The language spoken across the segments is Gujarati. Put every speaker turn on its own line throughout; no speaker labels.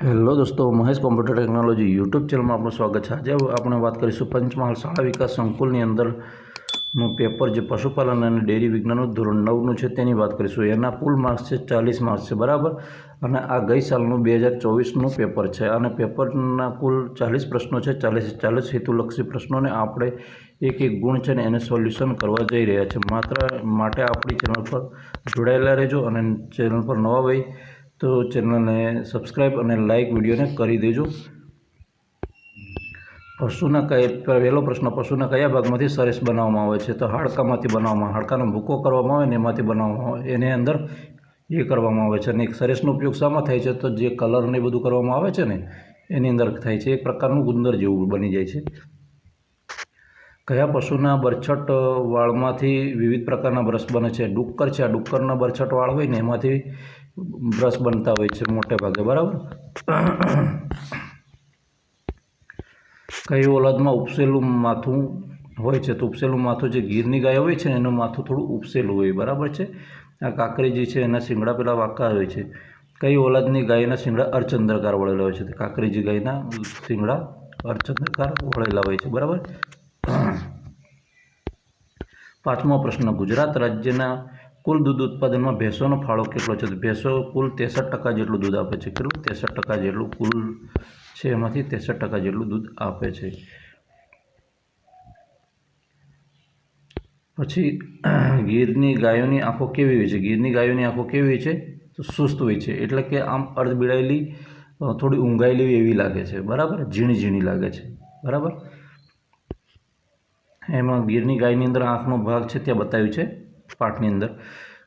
હેલો દોસ્તો, મહેશ કોમ્પ્યુટર ટેકનોલોજી યુટ્યુબ ચેનલમાં આપનું સ્વાગત છે. આજે આપણે વાત કરીશું પંચમહાલ શાળા વિકાસ સંકુલની અંદરનું પેપર જે પશુપાલન અને ડેરી વિજ્ઞાનનું ધોરણ નવનું છે તેની વાત કરીશું. એના કુલ માર્ક્સ છે ચાલીસ માર્ક્સ છે, બરાબર? અને આ ગઈ સાલનું બે હજાર ચોવીસનું પેપર છે. અને પેપરના કુલ ચાલીસ પ્રશ્નો છે. ચાલીસ ચાલીસ હેતુલક્ષી પ્રશ્નોને આપણે એક એક ગુણ છે ને એને સોલ્યુશન કરવા જઈ રહ્યા છે. માત્ર માટે આપણી ચેનલ પર જોડાયેલા રહેજો અને ચેનલ પર નવા હોય તો ચેનલને સબસ્ક્રાઈબ અને લાઈક વિડીયોને કરી દેજો. પશુના કયા, પહેલો પ્રશ્ન, પશુના કયા ભાગમાંથી સરસ બનાવવામાં આવે છે? તો હાડકામાંથી બનાવવામાં, હાડકાનો ભૂકો કરવામાં આવે ને એમાંથી બનાવવામાં આવે, એની અંદર એ કરવામાં આવે છે. અને એક સરસનો ઉપયોગ શામાં થાય છે? તો જે કલરને બધું કરવામાં આવે છે ને, એની અંદર થાય છે. એક પ્રકારનું ગુંદર જેવું બની જાય છે. કયા પશુના બરછટ વાળમાંથી વિવિધ પ્રકારના બ્રશ બને છે? ડુક્કર છે. આ ડુક્કરના બરછટ વાળ હોય ને, એમાંથી બ્રશ બનતા હોય છે મોટે ભાગે, બરાબર? કઈ ઓલાદમાં ઉપસેલું માથું હોય છે, તો ઉપસેલું માથું જે ગીરની ગાય હોય છે એનું માથું થોડું ઉપસેલું હોય, બરાબર છે? આ કાકરી જે છે, એના શિંગડા પેલા વાંકા હોય છે. કઈ ઓલાદની ગાયના શિંગડા અર્ચંદ્રકાર વળેલા હોય છે? તો કાકરીજી ગાયના શિંગડા અર્ચંદ્રકાર વળેલા હોય છે, બરાબર? પાંચમો પ્રશ્ન. ગુજરાત રાજ્યના કુલ દૂધ ઉત્પાદનમાં ભેંસોનો ફાળો કેટલો છે? ભેંસો કુલ ત્રેસઠ ટકા જેટલું દૂધ આપે છે. કેટલું? ત્રેસઠ ટકા જેટલું કુલ છે. એમાંથી ત્રેસઠ ટકા જેટલું દૂધ આપે છે. પછી ગીરની ગાયોની આંખો કેવી હોય છે? ગીરની ગાયોની આંખો કેવી હોય છે? તો સુસ્ત હોય છે. એટલે કે આમ અર્ધ બિડાયેલી થોડી ઊંઘાયેલી એવી લાગે છે. બરાબર? ઝીણી ઝીણી લાગે છે. બરાબર? એમાં ગીરની ગાયની અંદર આંખનો ભાગ છે, ત્યાં બતાવ્યું છે. પાઠની અંદર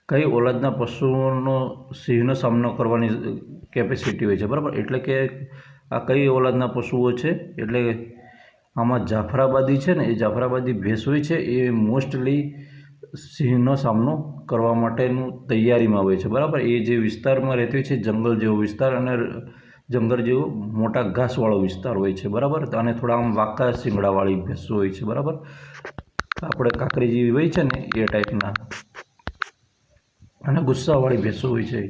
કઈ ઓલાદના પશુઓનો સિંહનો સામનો કરવાની કેપેસિટી હોય છે, બરાબર? એટલે કે આ કઈ ઓલાદના પશુઓ છે? એટલે આમાં જાફરાબાદી છે ને, એ જાફરાબાદી ભેંસ હોય છે, એ મોસ્ટલી સિંહનો સામનો કરવા માટેનું તૈયારીમાં હોય છે, બરાબર? એ જે વિસ્તારમાં રહેતી હોય છે, જંગલ જેવો વિસ્તાર અને જંગલ જેવો મોટા ઘાસવાળો વિસ્તાર હોય છે, બરાબર? અને થોડા આમ વાંકા શિંગડાવાળી ભેંસો હોય છે, બરાબર? આપણે કાકરી જેવી હોય છે ને, એ ટાઈપના અને ગુસ્સાવાળી ભેંસો હોય છે.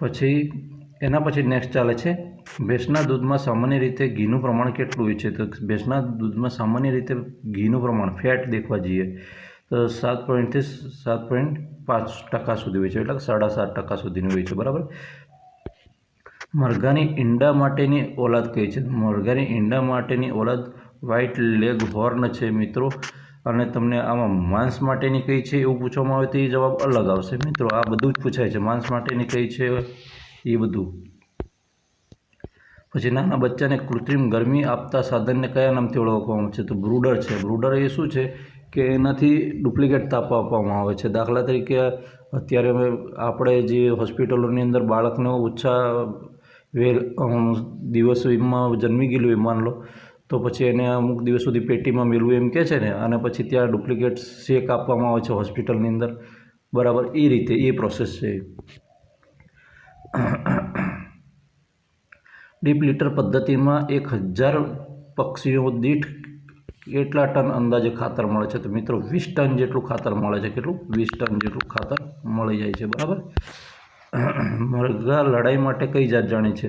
પછી, એના પછી નેક્સ્ટ ચાલે છે, ભેંસના દૂધમાં સામાન્ય રીતે ઘીનું પ્રમાણ કેટલું હોય છે? તો ભેંસના દૂધમાં સામાન્ય રીતે ઘીનું પ્રમાણ ફેટ દેખવા જઈએ, તો સાત પોઈન્ટથી સાત પોઈન્ટ પાંચ ટકા સુધી હોય છે, એટલે સાડા સાત ટકા સુધીનું હોય છે, બરાબર? મરઘાની ઈંડા માટેની ઓલાદ કઈ છે? મરઘાની ઈંડા માટેની ઓલાદ વ્હાઇટ લેગ હોર્ન છે મિત્રો. અને તમને આમાં માંસ માટેની કઈ છે એવું પૂછવામાં આવે તો એ જવાબ અલગ આવશે. મિત્રો, આ બધું જ પૂછાય છે. માંસ માટેની કઈ છે એ બધું. પછી નાના બચ્ચાને કૃત્રિમ ગરમી આપતા સાધનને કયા નામથી ઓળખવામાં છે? તો બ્રુડર છે. બ્રુડર એ શું છે કે એનાથી ડુપ્લિકેટ તાપ આપવામાં આવે છે. દાખલા તરીકે અત્યારે આપણે જે હોસ્પિટલોની અંદર બાળકને ઓછા વેલ દિવસોમાં જન્મી ગયેલું હોય, માન લો તો પછી એને અમુક દિવસ સુધી પેટીમાં મેળવું એમ કહે છે ને, અને પછી ત્યાં ડુપ્લિકેટ શેક આપવામાં આવે છે હોસ્પિટલની અંદર. બરાબર એ રીતે એ પ્રોસેસ છે. ડીપ લીટર પદ્ધતિમાં એક હજાર પક્ષીઓ દીઠ કેટલા ટન અંદાજે ખાતર મળે છે? તો મિત્રો, વીસ ટન જેટલું ખાતર મળે છે. કેટલું? વીસ ટન જેટલું ખાતર મળી જાય છે. બરાબર? મરઘા લડાઈ માટે કઈ જાત જાણી છે?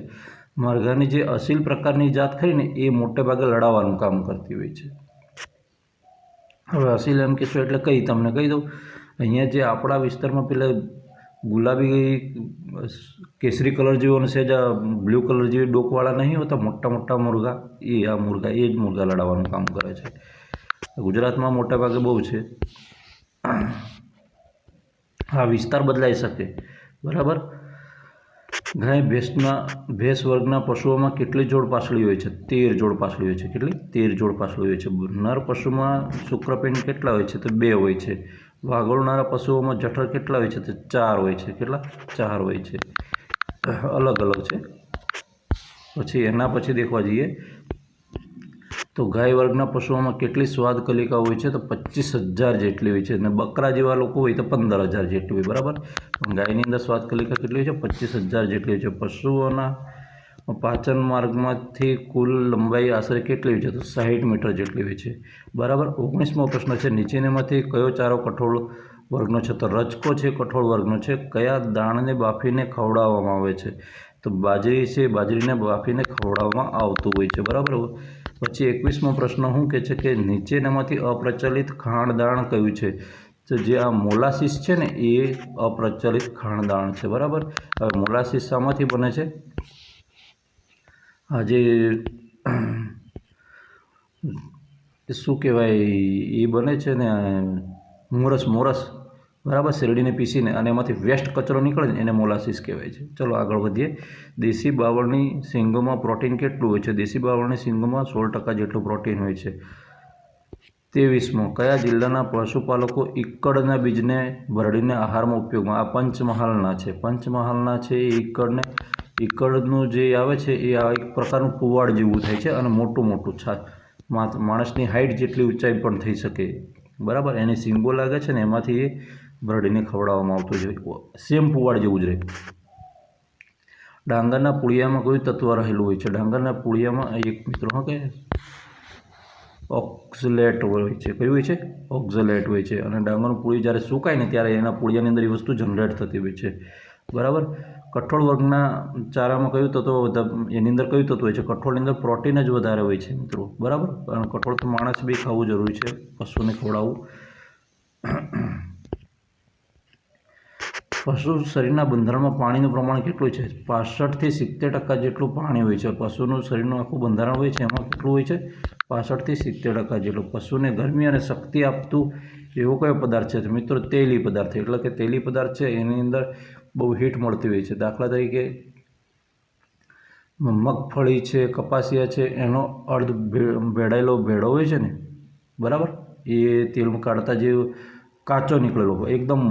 મરઘાની જે અસીલ પ્રકારની જાત ખરી ને, એ મોટે ભાગે લડાવવાનું કામ કરતી હોય છે. હવે અસીલ એમ કહેશો એટલે કહી તમને કહી દઉં. અહીંયા જે આપણા વિસ્તારમાં પેલા ગુલાબી કેસરી કલર જેવો અને સહેજ બ્લુ કલર જેવી ડોકવાળા નહીં હોતા, મોટા મોટા મુરઘા એ આ મુરઘા એ જ મુરઘા લડાવવાનું કામ કરે છે. ગુજરાતમાં મોટા ભાગે બહુ છે. આ વિસ્તાર બદલાઈ શકે. બરાબર? ગાય ભેંસના, ભેંસ વર્ગના પશુઓમાં કેટલી જોડ પાસળી હોય છે? તેર જોડ પાસળી હોય છે. કેટલી? તેર જોડ પાસળી હોય છે. નર પશુમાં શુક્રપિંડ કેટલા હોય છે? તો બે હોય છે. વાગોળનારા પશુઓમાં જઠર કેટલા હોય છે? તો ચાર હોય છે. કેટલા? ચાર હોય છે. અલગ અલગ છે. પછી એના પછી દેખવા જઈએ. તો ગાય વર્ગના પશુઓમાં કેટલી સ્વાદ કલિકા હોય છે? તો પચીસ હજાર જેટલી હોય છે અને બકરા જેવા લોકો હોય તો પંદર હજાર જેટલી હોય, બરાબર? પણ ગાયની અંદર સ્વાદ કલિકા કેટલી હોય છે? પચીસ હજાર જેટલી હોય છે. પશુઓના પાચન માર્ગમાંથી કુલ લંબાઈ આશરે કેટલી હોય છે? તો સાહીઠ મીટર જેટલી હોય છે. બરાબર? ઓગણીસમો પ્રશ્ન છે નીચેનામાંથી કયો ચારો કઠોળ વર્ગનો છે? તો રજકો છે, કઠોળ વર્ગનો છે. કયા દાણને બાફીને ખવડાવવામાં આવે છે? તો બાજરી છે, બાજરીને બાફીને ખવડાવવામાં આવતું હોય છે, બરાબર? પછી એકવીસમો પ્રશ્ન શું કહે છે કે નીચેનામાંથી અપ્રચલિત ખાણદાણ કયું છે? તો જે આ મોલાસીસ છે ને, એ અપ્રચલિત ખાણદાણ છે, બરાબર? હવે મોલાસીસ શામાંથી બને છે? આ જે શું કહેવાય, એ બને છે ને મોરસ મોરસ. બરાબર, શેરડીને પીસીને અને એમાંથી વેસ્ટ કચરો નીકળે ને એને મોલાસીસ કહેવાય છે. ચલો આગળ વધીએ. દેશી બાવળની સિંગોમાં પ્રોટીન કેટલું હોય છે? દેશી બાવળની સિંગોમાં સોળ ટકા જેટલું પ્રોટીન હોય છે. ત્રેવીસમો, કયા જિલ્લાના પશુપાલકો ઈક્કડના બીજને ભરડીને આહારમાં ઉપયોગમાં? આ પંચમહાલના છે. પંચમહાલના છે એ ઈક્કડને ઈકડનું જે આવે છે એ આ એક પ્રકારનું પુવાડ જેવું થાય છે અને મોટું મોટું છા માણસની હાઇટ જેટલી ઊંચાઈ પણ થઈ શકે. બરાબર, એની સિંગો લાગે છે ને એમાંથી એ ભરડીને ખવડાવવામાં આવતું છે સેમ પુવાડ જેવું જ રહે. ડાંગરના પુળિયામાં કયું તત્વ રહેલું હોય છે. ડાંગરના પુળિયામાં એક મિત્રો હા કે ઓક્ઝલેટ હોય છે. કયું હોય છે? ઓક્ઝલેટ હોય છે. અને ડાંગરનું પુળી જ્યારે સુકાય ને ત્યારે એના પૂળિયાની અંદર એ વસ્તુ જનરેટ થતી હોય છે. બરાબર? કઠોળ વર્ગના ચારામાં કયું તત્વ એની અંદર કયું તત્વ હોય છે? કઠોળની અંદર પ્રોટીન જ વધારે હોય છે મિત્રો. બરાબર? અને કઠોળ તો માણસ બી ખાવું જરૂરી છે. પશુને ખવડાવવું. પશુ શરીરના બંધારણમાં પાણીનું પ્રમાણ કેટલું છે? પાસઠથી સિત્તેર ટકા જેટલું પાણી હોય છે. પશુનું શરીરનું આખું બંધારણ હોય છે, એમાં કેટલું હોય છે? પાસઠથી સિત્તેર ટકા જેટલું. પશુને ગરમી અને શક્તિ આપતું એવો કયો પદાર્થ છે? મિત્રો, તેલી પદાર્થ એટલે કે તેલી પદાર્થ છે, એની અંદર બહુ હીટ મળતી હોય છે. દાખલા તરીકે, મગફળી છે, કપાસિયા છે, એનો અર્ધ ભેળાયેલો ભેળો હોય છે ને? બરાબર? એ તેલમાં કાઢતા જે કાચો નીકળેલો એકદમ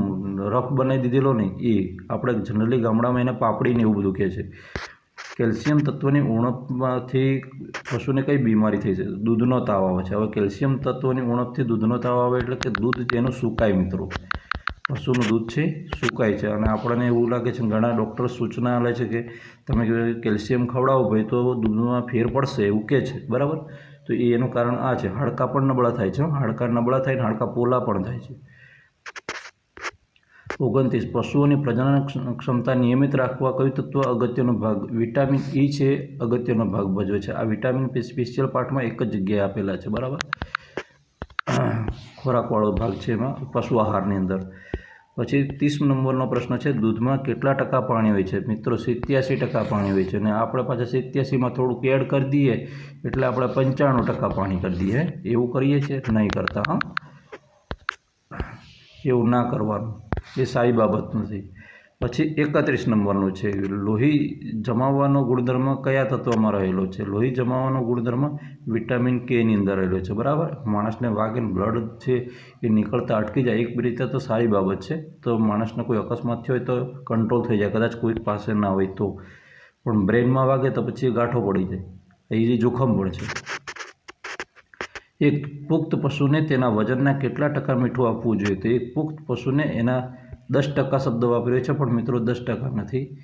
રફ બનાવી દીધેલો ને એ આપણે જનરલી ગામડામાં એને પાપડીને એવું બધું કહે છે. કેલ્શિયમ તત્વની ઉણપમાંથી પશુને કઈ બીમારી થઈ છે? દૂધનો તાવ આવે છે. હવે કેલ્શિયમ તત્વની ઉણપથી દૂધનો તાવ આવે એટલે કે દૂધ તેનું સુકાય મિત્રો. પશુનું દૂધ છે, સુકાય છે. અને આપણને એવું લાગે છે, ઘણા ડૉક્ટર સૂચના આપે છે કે તમે કેલ્શિયમ ખવડાવો ભાઈ તો દૂધમાં ફેર પડશે એવું કહે છે. બરાબર? તો એનું કારણ આ છે. હાડકાં પણ નબળા થાય છે હાડકાં નબળા થાય ને હાડકાં પોલા પણ થાય છે. ઓગણત્રીસ. પશુઓની પ્રજનન ક્ષમતા નિયમિત રાખવા કયું તત્વ અગત્યનો ભાગ? વિટામિન ઈ છે, અગત્યનો ભાગ ભજવે છે. આ વિટામિન સ્પેશિયલ પાર્ટમાં એક જ જગ્યાએ આપેલા છે, બરાબર? ખોરાકવાળો ભાગ છે એમાં, પશુ આહારની અંદર. પછી ત્રીસ નંબરનો પ્રશ્ન છે, દૂધમાં કેટલા ટકા પાણી હોય છે? મિત્રો, સિત્યાસી ટકા પાણી હોય છે. અને આપણે પાછા સિત્યાસીમાં થોડુંક એડ કરી દઈએ, એટલે આપણે પંચાણું ટકા પાણી કરી દઈએ. એવું કરીએ છીએ, નહીં કરતા, હા? એવું ના કરવાનું. એ સારી બાબત નથી. પછી એકત્રીસ નંબરનું છે, લોહી જમાવવાનો ગુણધર્મ કયા તત્વમાં રહેલો છે? લોહી જમાવવાનો ગુણધર્મ વિટામિન કેની અંદર રહેલો છે, બરાબર? માણસને વાગીને બ્લડ છે એ નીકળતા અટકી જાય, એક રીતે તો સારી બાબત છે. તો માણસને કોઈ અકસ્માત થયો હોય તો કંટ્રોલ થઈ જાય, કદાચ કોઈ પાસે ના હોય તો. પણ બ્રેનમાં વાગે તો પછી ગાંઠો પડી જાય. એ જે જોખમ પણ છે. એક પુખ્ત પશુને તેના વજનના કેટલા ટકા મીઠું આપવું જોઈએ? તો એક પુખ્ત પશુને એના દસ ટકા શબ્દ વાપર્યો છે, પણ મિત્રો દસ ટકા નથી.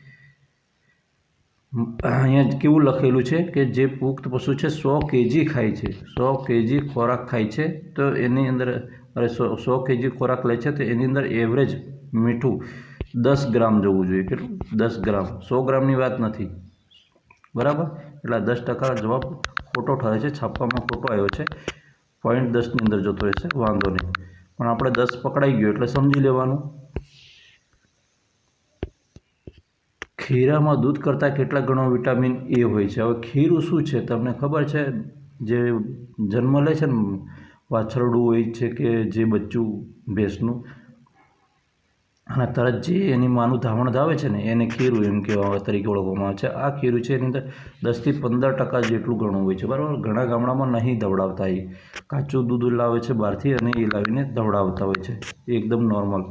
અહીંયા કેવું લખેલું છે કે જે પુખ્ત પશુ છે, સો કેજી ખાય છે. સો કેજી ખોરાક ખાય છે, તો એની અંદર, અરે સો સો કેજી ખોરાક લે છે, તો એની અંદર એવરેજ મીઠું દસ ગ્રામ જવું જોઈએ. કેટલું? દસ ગ્રામ. સો ગ્રામની વાત નથી. બરાબર? એટલે દસ ટકા જવાબ ખોટો ઠરે છે, છાપવામાં ખોટો આવ્યો છે. પોઈન્ટ દસની અંદર જતો રહેશે, વાંધો નહીં. પણ આપણે દસ પકડાઈ ગયો, એટલે સમજી લેવાનું. ખીરામાં દૂધ કરતાં કેટલા ગણો વિટામિન એ હોય છે? હવે ખીરું શું છે? તમને ખબર છે? જે જન્મ લે છે ને, વાછરડું હોય છે કે જે બચ્ચું ભેંસનું. અને તરત જે એની માનું ધાવણ ધાવે છે ને, એને ખીરું એમ કહેવા તરીકે ઓળખવામાં આવે છે. આ ખીરું છે, એની અંદર દસથી પંદર ટકા જેટલું ઘણું હોય છે, બરાબર? ઘણા ગામડામાં નહીં દવડાવતા એ. કાચું દૂધ લાવે છે બહારથી અને એ લાવીને દવડાવતા હોય છે. એકદમ નોર્મલ.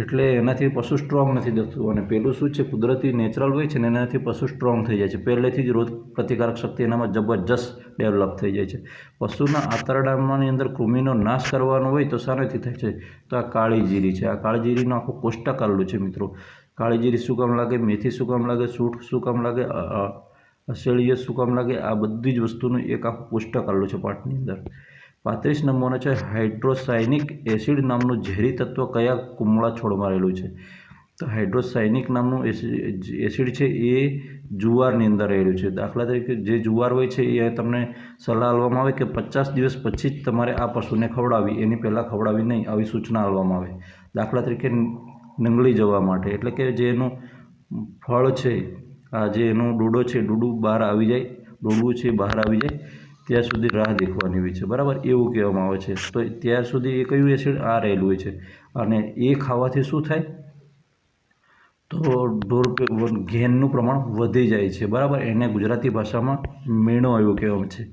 એટલે એનાથી પશુ સ્ટ્રોંગ નથી થતું અને પેલું શું છે? કુદરતી નેચરલ હોય છે ને એનાથી પશુ સ્ટ્રોંગ થઈ જાય છે. પહેલેથી જ રોગ પ્રતિકારક શક્તિ એનામાં જબરજસ્ત ડેવલપ થઈ જાય છે. પશુના આંતરડામાંની અંદર કૃમિનો નાશ કરવાનો હોય તો શાનાથી થાય છે? તો આ કાળી જીરી છે. આ કાળી જીરીનું આખું કોષ્ટક આવેલું છે મિત્રો. કાળી જીરી શું કામ લાગે? મેથી શું કામ લાગે? સૂઠ શું કામ લાગે? અસેળીએ શું કામ લાગે? આ બધી જ વસ્તુનું એક આખું કોષ્ટક આવેલું છે પાઠની અંદર. પાંત્રીસ નંબરનો છે, હાઇડ્રોસાયનિક એસિડ નામનું ઝેરી તત્વ કયા કુમળા છોડમાં રહેલું છે? તો હાઇડ્રોસાયનિક નામનું એસિ- એસિડ છે એ જુવારની અંદર રહેલું છે. દાખલા તરીકે જે જુવાર હોય છે, એ તમને સલાહ આપવામાં આવે કે પચાસ દિવસ પછી જ તમારે આ પશુને ખવડાવી એની પહેલાં ખવડાવી નહીં, આવી સૂચના આપવામાં આવે. દાખલા તરીકે નંગળી જવા માટે. એટલે કે જે એનું ફળ છે, આ જે એનું ડૂડો છે, ડૂડું બહાર આવી જાય, ડૂડું છે બહાર આવી જાય. ત્યાં સુધી રાહ દેખવાની હોય છે. બરાબર? એવું કહેવામાં આવે છે. તો ત્યાર સુધી એ કયું એસિડ આ રહેલું હોય છે? અને એ ખાવાથી શું થાય? તો ઢોર ઘેનનું પ્રમાણ વધી જાય છે. બરાબર? એને ગુજરાતી ભાષામાં મીણો એવું કહેવામાં છે.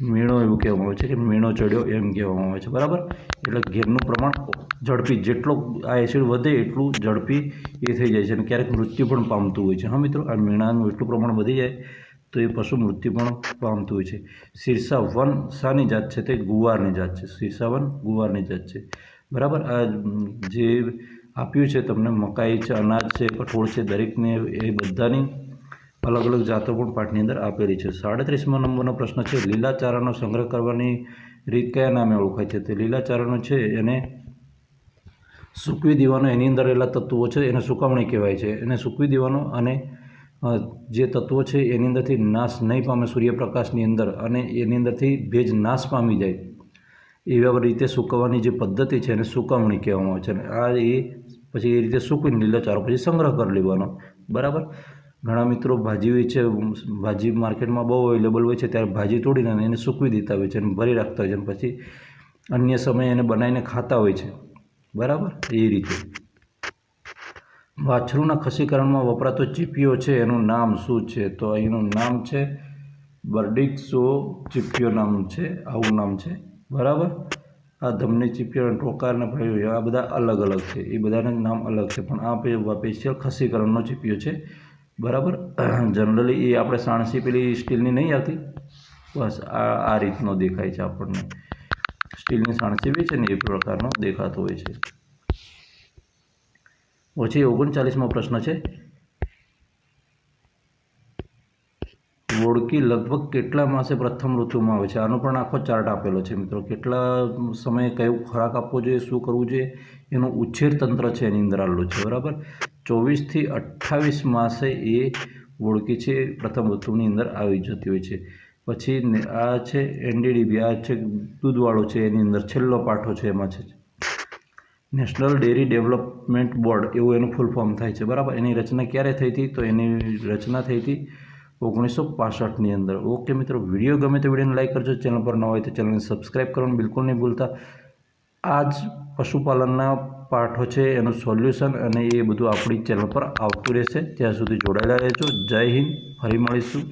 મીણો એવું કહેવામાં આવે છે કે મીણો ચડ્યો એમ કહેવામાં આવે છે. બરાબર? એટલે ઘેરનું પ્રમાણ ઝડપી, જેટલો આ એસિડ વધે એટલું ઝડપી એ થઈ જાય છે અને ક્યારેક મૃત્યુ પણ પામતું હોય છે. હા મિત્રો, આ મીણાનું એટલું પ્રમાણ વધી જાય તો એ પશુ મૃત્યુ પણ પામતું હોય છે. શીર્ષા વન શાની જાત છે તે ગુવારની જાત છે. શીર્ષા વન ગુવારની જાત છે. બરાબર? આ જે આપ્યું છે તમને મકાઈ છે, અનાજ છે, કઠોળ છે, દરેકને એ બધાની અલગ અલગ જાતો પણ પાઠની અંદર આપેલી છે. સાડત્રીસમાં નંબરનો પ્રશ્ન છે લીલા ચારાનો સંગ્રહ કરવાની રીત કયા નામે ઓળખાય છે? તે લીલા ચારાનો છે, એને સૂકવી દેવાનો એની અંદર રહેલા તત્વો છે, એને સુકવણી કહેવાય છે. એને સૂકવી દેવાનો અને જે તત્વો છે એની અંદરથી નાશ નહીં પામે સૂર્યપ્રકાશની અંદર અને એની અંદરથી ભેજ નાશ પામી જાય. એવા રીતે સૂકવવાની જે પદ્ધતિ છે એને સુકવણી કહેવામાં આવે છે અને આ એ પછી એ રીતે સૂકવીને લીલો ચારો પછી સંગ્રહ કરી લેવાનો. બરાબર? ઘણા મિત્રો ભાજી હોય છે, ભાજી માર્કેટમાં બહુ અવેલેબલ હોય છે, ત્યારે ભાજી તોડીને એને સૂકવી દેતા હોય છે અને ભરી રાખતા હોય છે અને પછી અન્ય સમયે એને બનાવીને ખાતા હોય છે. બરાબર? એ રીતે. વાછરુના ખસીકરણમાં વપરાતો ચીપિયો છે, એનું નામ શું છે? તો અહીંનું નામ છે બર્ડિક્સો ચીપિયો નામ છે, આવું નામ છે. બરાબર? આ ધમની ચીપિયો અને ટોકાર અને પ્રયોગ, આ બધા અલગ અલગ છે. એ બધાના નામ અલગ છે, પણ આ સ્પેશિયલ ખસીકરણનો ચીપિયો છે. બરાબર? જનરલી એ આપણે સાણસી પેલી સ્ટીલની નહીં આવતી? બસ આ આ રીતનો દેખાય છે આપણને. સ્ટીલની સાણસી બી છે ને એ પ્રકારનો દેખાતો હોય છે. પછી ઓગણચાલીસમો પ્રશ્ન છે. ઓળકી લગભગ કેટલા માસે પ્રથમ ઋતુમાં આવે છે? આનો પણ આખો ચાર્ટ આપેલો છે મિત્રો. કેટલા સમયે કયો ખોરાક આપવો જોઈએ, શું કરવું જોઈએ, એનું ઉછેર તંત્ર છે એની અંદર આવેલું છે, બરાબર? ચોવીસથી અઠ્ઠાવીસ માસે એ ઓળકી છે, પ્રથમ ઋતુની અંદર આવી જતી હોય છે. પછી આ છે એનડીડીબી, આ છે દૂધવાળો છે એની અંદર છેલ્લો પાઠો છે એમાં છે. નેશનલ ડેરી ડેવલપમેન્ટ બોર્ડ, એવું એનું ફૂલ ફોર્મ થાય છે. બરાબર? એની રચના ક્યારે થઈ હતી? તો એની રચના થઈ હતી ઓગણીસો પાસઠની અંદર. ઓકે મિત્રો, વીડિયો ગમે તો વિડીયોને લાઈક કરજો, ચેનલ પર ન હોય તો ચેનલને સબસ્ક્રાઈબ કરવાનું બિલકુલ નહીં ભૂલતા. આ જ પશુપાલનના પાઠો છે, એનું સોલ્યુશન અને એ બધું આપણી ચેનલ પર આવતું રહેશે. ત્યાં સુધી જોડાયેલા રહેજો. જય હિન્દ. ફરી મળીશું.